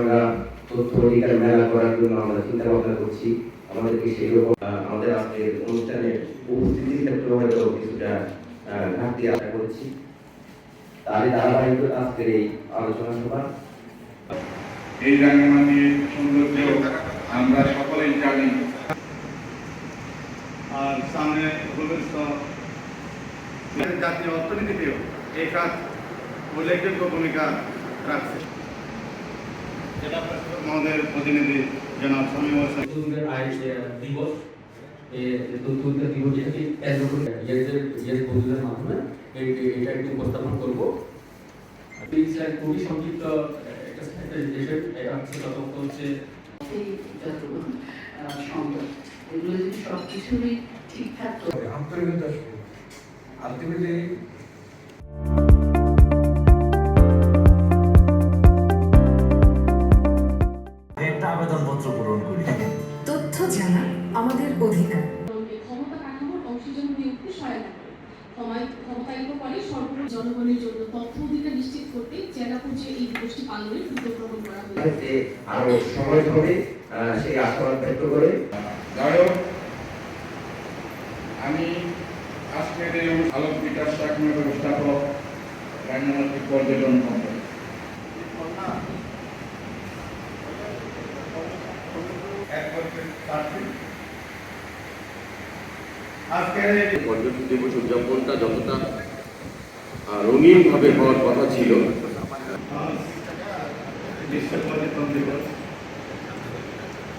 আমরা তথ্য অধিকার মেলা করার জন্য আমরা চিন্তা ভাবনা করছি। আমাদেরকে সেই রকম আমাদের আজকের অনুষ্ঠানে উপস্থিতির ক্ষেত্রে হয়তো কিছুটা ঘাটতি আশা করছি। তারই ধারাবাহিকতা আজকের এই আলোচনা সভা। এই রাঙ্গামাটির সৌন্দর্য আমরা সকলেই জানি। আর সামনে জাতীয় অর্থনীতিতেও এই কাজ উল্লেখযোগ্য ভূমিকা রাখছে। আমাদের প্রতিনিধি জনাব আয় দিবস এ দিবস যেটাকে বন্ধুদের মাধ্যমে এটা একটু উপস্থাপন করব। খুবই সংক্ষিপ্ত একটা একটা এটা হচ্ছে। তথ্য হচ্ছে এগুলো যদি সব কিছুরই ঠিকঠাক আন্তরিকতা আলটিমেটলি জনগণের জন্য তথ্য অধিকার নিশ্চিত করতে জেলা পর্যায়ে এই দিবসটি পালনের উদ্যোগ গ্রহণ করা হয়েছে। আরও সহজ হবে সেই আশাবাদ ব্যক্ত করে। আমি আজকের এই আলোক বিকাশ ব্যবস্থাপক রাঙ্গামাটি পর্যটন কোম্পানি আজকের এই পর্যটন দিবস উদযাপনটা যতটা রঙিন ভাবে হওয়ার কথা ছিল। বিশ্ব পর্যটন দিবস।